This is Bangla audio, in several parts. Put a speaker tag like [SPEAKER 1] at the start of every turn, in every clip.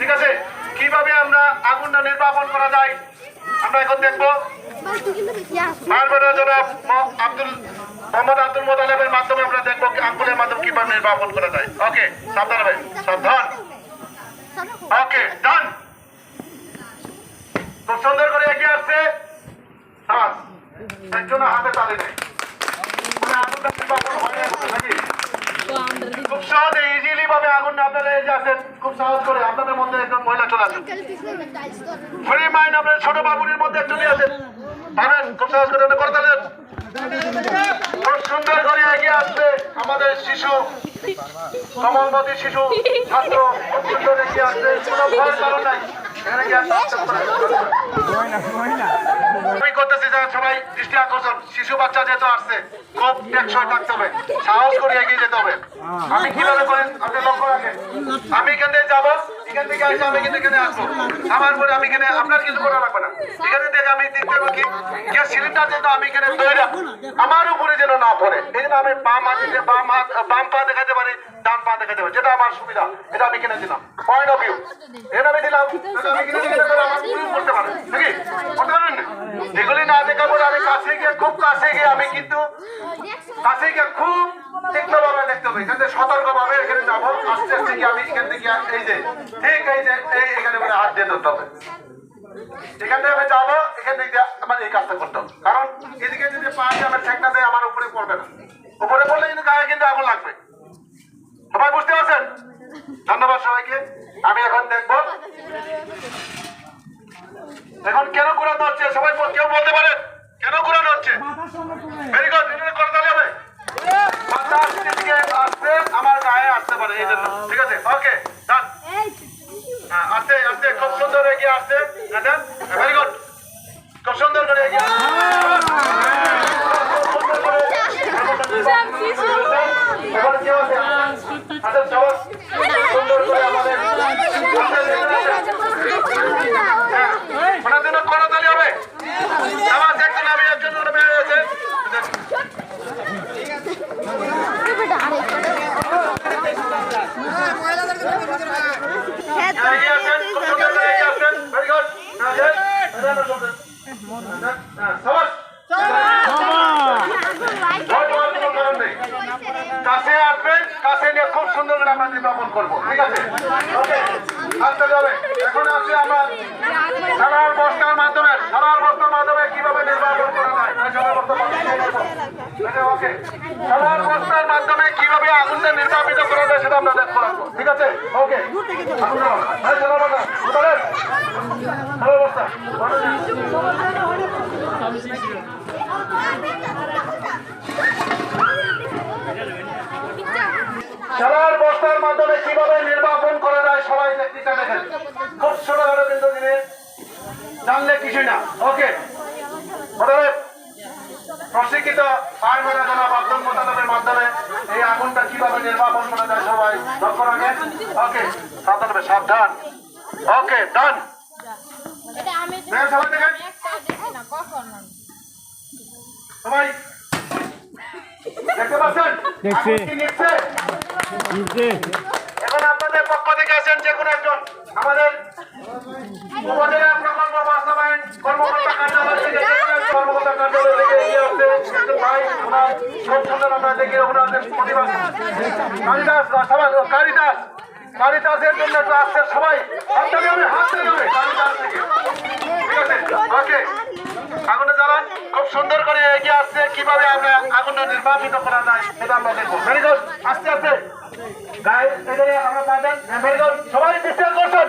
[SPEAKER 1] ঠিক আছে? কীভাবে আমরা আগুনটা নির্বাপন করা যায়? আমরা এখন দেখব। জনাব আব্দুল মোহাম্মদ আব্দুল মোতালেবের মাধ্যমে আমরা দেখব আগুনের মাধ্যমে কীভাবে নির্বাপন করা যায়। ওকে সাবধান ওকে ডান। খুব সুন্দর করে এগিয়ে আসছে। একজন হাতে তালে নেই। মানে আগুনটা নির্বাপন হয় নাকি? খুব সহজে ইজিলি ভাবে আগুন আপনারা এই যে আছেন খুব সহজ করে আপনাদের মধ্যে একজন মহিলা চলে আসেন ফ্রি মাইন্ড আপনার ছোট বাবুরের মধ্যে একটু নিয়ে আসেন। পাবেন খুব সহজ করে আপনি করে তাহলে খুব সুন্দর করে এগিয়ে আসছে আমাদের শিশু কমলমতি শিশু ছাত্র। খুব সুন্দর এগিয়ে আসছে। কোনো ভয়ের কারণ নাই। আমি করতেছি যে শিশু বাচ্চা আসছে, খুব থাকতে হবে। সাহস করে এগিয়ে যেতে হবে। আমি আমি এখান থেকে যাব। আমার উপরে যেন না পড়ে। এই জন্য আমি বাম হাতে বাম হাত, বাম পা দেখাতে পারি, ডান পা দেখাতে পারি। যেটা আমার সুবিধা, এটা আমি কিনে দিলাম। পয়েন্ট অফ ভিউ এটা আমি দিলাম? এগুলি না দেখার পরে আমি কাছে গিয়ে, খুব কাছে গিয়ে আমি কিন্তু, কাছে গিয়ে খুব তীক্ষ্ণভাবে দেখতে হবে। এখানে সতর্কভাবে এখানে যাব। আস্তে আস্তে গিয়ে আমি এখান থেকে এই যে ঠিক এই যে এই এখানে মানে হাত দিয়ে ধরতে হবে। এখান থেকে আমি যাব এখান থেকে দিয়ে এই কাজটা করতে হবে। কারণ এদিকে যদি পা আমার ঠেকনা দেয় আমার উপরে পড়বে না। উপরে পড়লে কিন্তু গায়ে কিন্তু আগুন লাগবে। সবাই বুঝতে পারছেন? ধন্যবাদ সবাইকে। আমি এখন দেখব। এখন কেন ঘুরানো হচ্ছে সবাই কেউ বলতে পারেন? কেন ঘুরানো হচ্ছে ভেরি গুড এটা করে দিলে হবে। আসতে আমার গায়ে আসতে পারে এই জন্য ঠিক আছে ওকে ডান আসতে আসতে খুব সুন্দর এগিয়ে আসতে ভেরি গুড খুব সুন্দর করে এগিয়ে আসতে। খুব সুন্দর করে এখন কেউ আছে? আচ্ছা, সবাই সুন্দর করে আমাদের হ্যাঁ, ওনার জন্য করতালি হবে আমার দেখছেন আমি একজন করে বেরিয়ে গেছে এগিয়ে আসেন খুব সুন্দর করে এগিয়ে আসেন ভেরি গুড সবাই ভয় পাওয়ার কোনো কারণ নেই কাছে আসবেন কাছে নিয়ে খুব সুন্দর করে আমরা নির্বাপন করব ঠিক আছে আসতে যাবে এখন আসছে আমরা সারা বস্তার মাধ্যমে সারা বস্তার মাধ্যমে কীভাবে নির্বাচন করা যায় ওকে। সারার বস্তার মাধ্যমে কীভাবে আগুনটা নির্বাপিত করা যায় সারার বস্তা মাধ্যমে কীভাবে নির্বাপন করা যায় সবাই টেকনিকটা দেখেন। খুব ছোটখাটো কিন্তু জানলে কিছুই না। ওকে। প্রশিক্ষিত ফায়ার ম্যানেজার আব্দুল মোতালেবের মাধ্যমে এই আগুনটা কীভাবে নির্বাপন করা যায় সবাই লক্ষ্য রাখেন। ওকে সাবধান সাবধান। ওকে ডান। সবাই দেখেন সবাই দেখতে পাচ্ছেন? এখন আপনাদের পক্ষ থেকে আছেন যে কোনো একজন। আমাদের উপজেলা প্রকল্প বাস্তবায়ন কর্মকর্তা কার্যালয় থেকে যে কোনো একজন কর্মকর্তা কার্যালয় থেকে এগিয়ে আসছে একজন ভাই ওনার সুন্দর আমরা ওনাদের প্রতিভা কারিদাস সবাই কারিদাস কারিদাসের জন্য একটু আসছে সবাই হাত হবে হাত হবে কারিদাস থেকে ঠিক আছে আগুনে জ্বালান খুব সুন্দর করে এগিয়ে আসছে কীভাবে আমরা আগুনটা নির্বাপিত করা যায় সেটা আমরা দেখব ভেরি আস্তে আস্তে গায়ে আমরা সবাই বিশ্বাস করছেন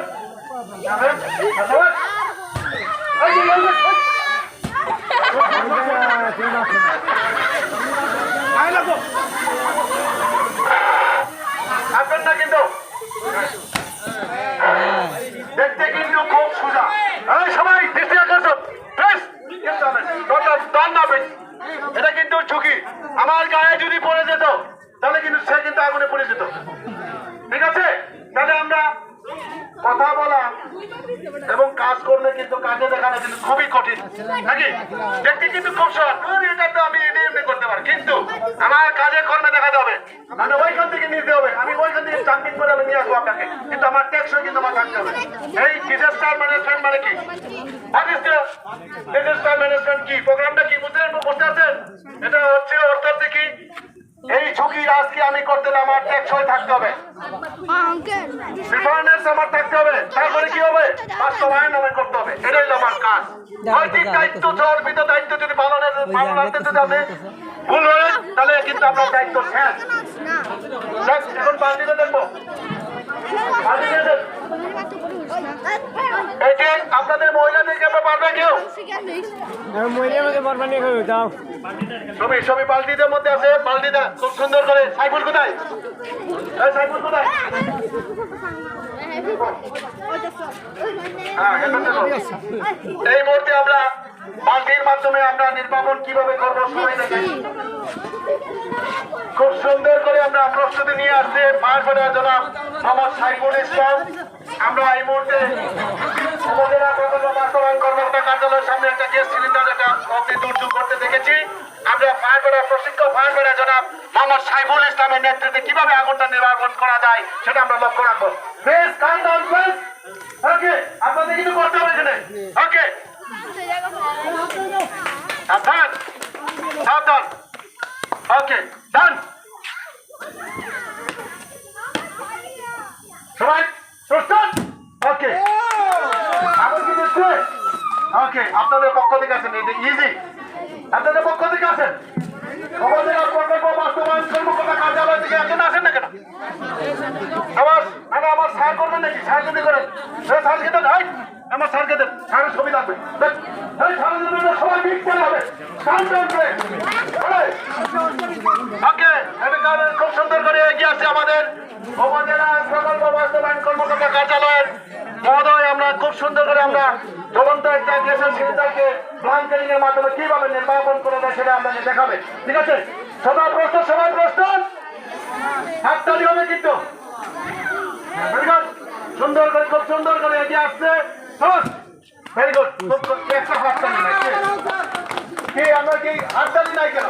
[SPEAKER 1] যাবেন? সবাই এই যে, এই যে, এই যে। আয় লাগো। আসবেন না কিন্তু ঠিক আছে? তাহলে আমরা কথা বলা এবং কাজ করলে কিন্তু কাজে দেখানো কিন্তু খুবই কঠিন। নাকি? দেখতে কিন্তু খুব সহজ। এটা তো আমি এমনি করতে পারি। কিন্তু আমার কাজে কর্মে দেখাতে হবে। মানে ওইখান থেকে নিতে হবে। আমি ওইখান থেকে চাকরি করে আমি নিয়ে আসব আপনাকে। কিন্তু আমার টেকসই কিন্তু আমার থাকতে হবে। এই ডিজাস্টার ম্যানেজমেন্ট মানে কি? ডিজাস্টার ম্যানেজমেন্ট কি? প্রোগ্রামটা কি বুঝতে বুঝতে আছেন? এটা হচ্ছে অর্থাৎ কি? এই ঝুঁকি আজকে আমি করতে হলে আমার টেকসই থাকতে হবে। আমার থাকতে হবে। তারপরে কি হবে? বাস্তবায়ন আমার করতে হবে। এটাই হলো আমার কাজ। নৈতিক দায়িত্ব সমর্পিত দায়িত্ব যদি পালনের পালনার্থে যদি আপনি ভুল করেন তাহলে কিন্তু আপনার দায়িত্ব শেষ।
[SPEAKER 2] না
[SPEAKER 1] এখন বালতিতে দেখব। এটি আপনাদের মহিলাদেরকে আপনি পারবে কেউ?
[SPEAKER 3] মহিলা আমাকে বরবানি করবে দাও
[SPEAKER 1] ছবি ছবি বালতিদের মধ্যে আছে, বালতিটা খুব সুন্দর করে। সাইফুল কোথায়? সাইফুল কোথায়? হ্যাঁ। এই মুহূর্তে আমরা বালতির মাধ্যমে আমরা নির্বাপন কীভাবে করব সবাই দেখেন খুব সুন্দর করে আমরা প্রস্তুতি নিয়ে আসছে। মারফাটা জনাব মোহাম্মদ সাইফুল ইসলাম। আমরা এই মুহূর্তে উপজেলা প্রকল্প বাস্তবায়ন কর্মকর্তা কার্যালয়ের সামনে একটা গ্যাস সিলিন্ডার, একটা অগ্নি দুর্যোগ করতে দেখেছি। আমরা ফায়ারফাইটার প্রশিক্ষক ফায়ারফাইটার জনাব মোহাম্মদ সাইফুল ইসলামের নেতৃত্বে কীভাবে আগুনটা নির্বাপন করা যায় সেটা আমরা লক্ষ্য রাখব। Please calm down please okay আপনাদের কিছু করতে হবে এখানে। ওকে সাবধান। সাবধান। ওকে ডান সবাই প্রস্তুত ওকে আবার কি দিচ্ছে ওকে আপনাদের পক্ষ থেকে আছেন এটা ইজি আপনাদের পক্ষ থেকে কর্মকর্তা কার্যালয় থেকে একজন আসেন আমার মানে আমার স্যার করবেন নাকি? স্যার যদি করেন। করে হবে। ওকে এদিকে খুব সুন্দর করে এগিয়ে আসছে আমাদের। উপজেলা প্রকল্প বাস্তবায়ন কর্মকর্তা কার্যালয়ের মহোদয় আমরা খুব সুন্দর করে আমরা জ্বলন্ত একটা গ্যাসের সিলিন্ডারকে ব্লাঙ্কেরিং এর মাধ্যমে কীভাবে নির্বাপন করে দেয় সেটা আপনাকে দেখাবে। ঠিক আছে? সবাই প্রস্তুত সবাই প্রস্তুত হাততালি হবে কিন্তু। সুন্দর করে, খুব সুন্দর করে এগিয়ে আসছে। ভেরি গুড খুব একটা হাততালি নাই কি? আমরা কি হাততালি নাই কেন?